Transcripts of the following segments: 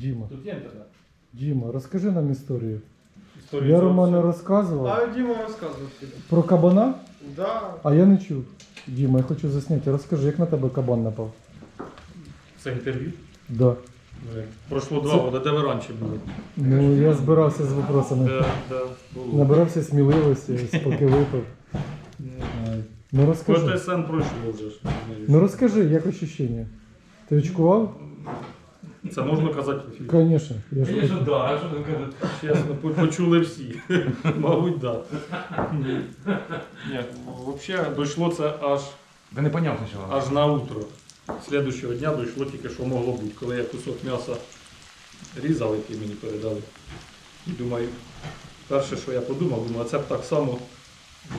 Діма, Тут є інтернет. Діма, розкажи нам історію. Історію Я цього Роману всього. розказував А Діма розказував собі. про кабана, Да. а я не чув. Діма, я хочу засняти. Розкажи, як на тебе кабан напав? Це інтерв'ю. Да. Ну, Пройшло два Це- роки, де ви раніше були? Ну, я збирався з вопросами. Да, да, було. Набирався сміливості, споки випив. Ну розкажи. ПТСН пройшло вже ж. Ну розкажи, як ощущення? Ти очкував? Це можна казати в ефірі? Я ж Звісно, да, а що там казати? Чесно, по- почули всі. Мабуть, так. Ні, взагалі дійшло це аж, Да не поняв спочатку. аж на утро. Слідущого дня дійшло тільки, що могло бути. Коли я кусок м'яса різав, який мені передали. І думаю, перше, що я подумав, думаю, це б так само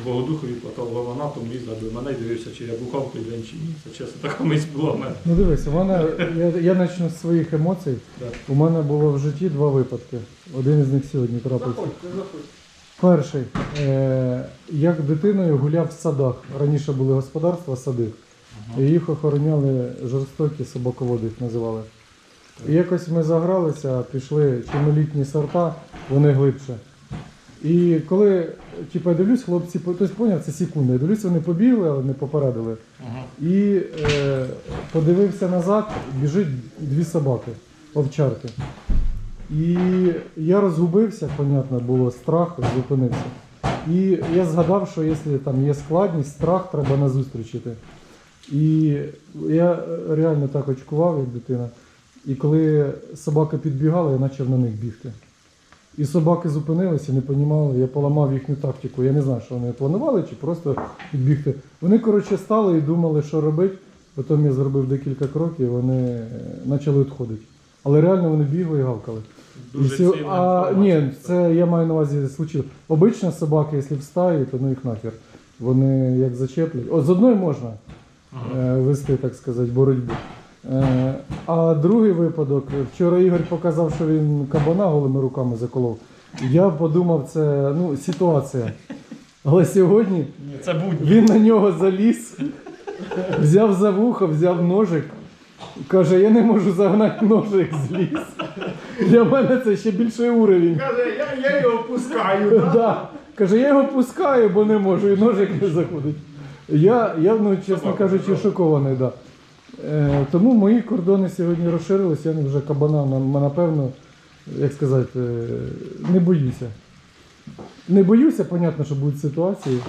в Богодухові патологоанатом різав би мене і дивився, чи я бухав той день чи ні. Це чесно, така мисль була в мене. Ну дивись, у мене, я, я почну з своїх емоцій. Да. У мене було в житті два випадки. Один із них сьогодні трапився. Заходьте, заходьте. Перший, е, як дитиною гуляв в садах. Раніше були господарства, сади. І їх охороняли жорстокі собаководи, їх називали. І якось ми загралися, пішли чимолітні сорта, вони глибше. І коли типу, я дивлюсь, хлопці, по- тобто поняв, це секунди. Я дивлюсь, вони побігли, але не попередили. І е, подивився назад, біжить дві собаки, овчарки. І я розгубився, понятно, було страх, зупинився. І я згадав, що якщо там є складність, страх треба назустріч іти. І я е, реально так очкував, як дитина. І коли собаки підбігали, я почав на них бігти. І собаки зупинилися, не розуміли, я поламав їхню тактику. Я не знаю, що вони планували, чи просто підбігти. Вони, коротше, стали і думали, що робити. Потім я зробив декілька кроків, вони е, почали відходити. Але реально вони бігли і гавкали. І Дуже всі- цінна а, інформація. ні, це я маю на увазі случилось. Обично собаки, якщо в стаї, то ну їх нахер. Вони як зачеплять. От з одної можна е, вести, так сказати, боротьбу. Е, а другий випадок, вчора Ігор показав, що він кабана голими руками заколов. Я подумав, це ну, ситуація. Але сьогодні Це він на нього заліз, взяв за вухо, взяв ножик. Каже, я не можу загнати ножик з ліс. Для мене це ще більший уровень. Каже, я, я його пускаю, да? Да. Каже, я його пускаю, бо не можу, і ножик не заходить. Я, я ну, чесно кажучи, шокований. Да. Е, тому мої кордони сьогодні розширилися, я вже кабана, напевно, як сказати, е, не боюся. Не боюся, понятно, що будуть ситуації,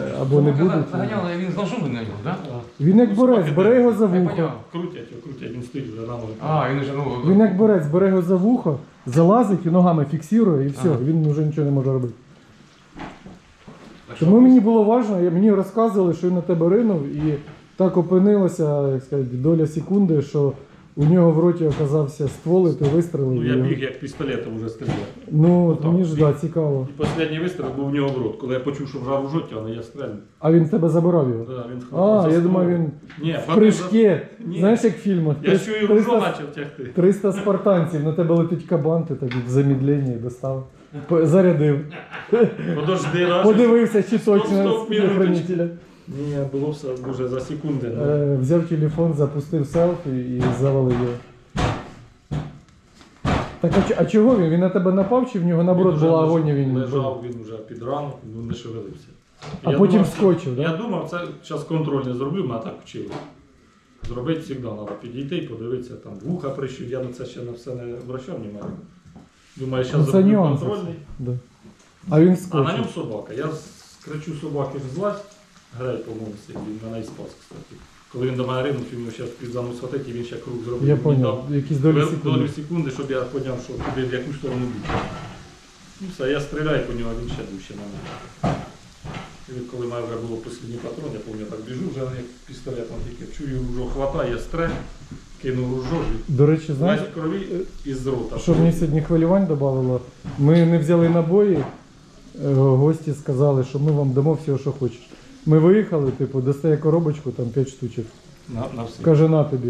е, або не будуть. Заганяли, він з на нього, так? Він як борець, бере його за вухо. крутять, крутять, він стоїть вже на. А, він вже, ну... Він як борець, бере його за вухо, залазить і ногами фіксує, і все, він вже нічого не може робити. Тому мені було важливо, мені розказували, що він на тебе ринув, і так опинилося, як сказати, доля секунди, що у нього в роті оказався ствол, і ти вистрелив. Ну я його- біг як пістолетом вже стріляв. Ну, от Отак, мені ж біг. да, цікаво. І останній вистріл був в нього в рот. Коли я почув, що вже ружок тягне, я стрельнув. А він тебе забирав його. Да, він А, за я ствол. думав, він Ні, в за- Ні. Знаєш, як в фільмах. Я чую, ружо 300 почав тягти. 300 спартанців, на тебе летить кабан, ти так в замедленні достав. П- Зарядив. Подожди, раз. Подивився, чи Стоп, точно стоп, хранителя. Ні, було все дуже за секунди. ну. Е, Взяв телефон, запустив селфі і завалив його. Так а, ч- а чого він? Він на тебе напав чи в нього наоборот вже була лежав- агонія? Він лежав, він вже під ранок, ну не шевелився. А потім думав, вскочив, Я да? думав, це зараз контроль не зроблю, мене так вчили. Зробити завжди треба підійти і подивитися, там вуха прищуть, я на це ще на все не обращав внимання. Думаю, Ну, зараз це зроблю контрольний. Да. А він А на вскочив. ньому собака. Я скричу собаки ж злазь, грай, по-моєму, він мене і спас, кстати. Коли він до мене ринув, йому ще під заму схватити, і він ще круг зробив. Я поняв, якісь долі секунди. секунди, щоб я поняв, що куди в яку сторону бути. Ну все, я стріляю по нього, він ще дужче на мене. І він, коли має вже було останній патрон, я пам'ятаю, так біжу вже як пістолетом тільки чую, ружо хватає стрель, кинув ружо, До речі, знаєш, крові із рота. що мені сьогодні хвилювань додавало? Ми не взяли набої, е, гості сказали, що ми вам дамо все, що хочеш. Ми виїхали, типу, достає коробочку, там 5 штучок. На, на все. Каже, на тобі.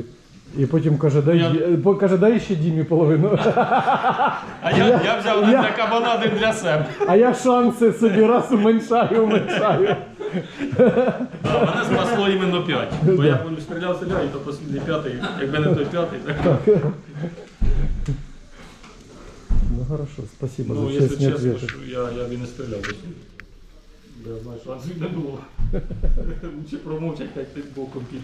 І потім каже, дай, Я- Ді- по- каже, дай ще Дімі половину. А я, я взяв один я- для кабана, один для себе. А я шанси собі раз уменьшаю, уменьшаю. А мене спасло іменно 5. Бо я помню, стріляв, стріляв, і то послідний п'ятий, якби не той п'ятий, так. Ну хорошо, спасибо Ну, за якщо чесні чесно, ответи. що я, я б і не стріляв до сюди. Бо я знаю, шансів не було. Лучше промовчать, як ти боком піде.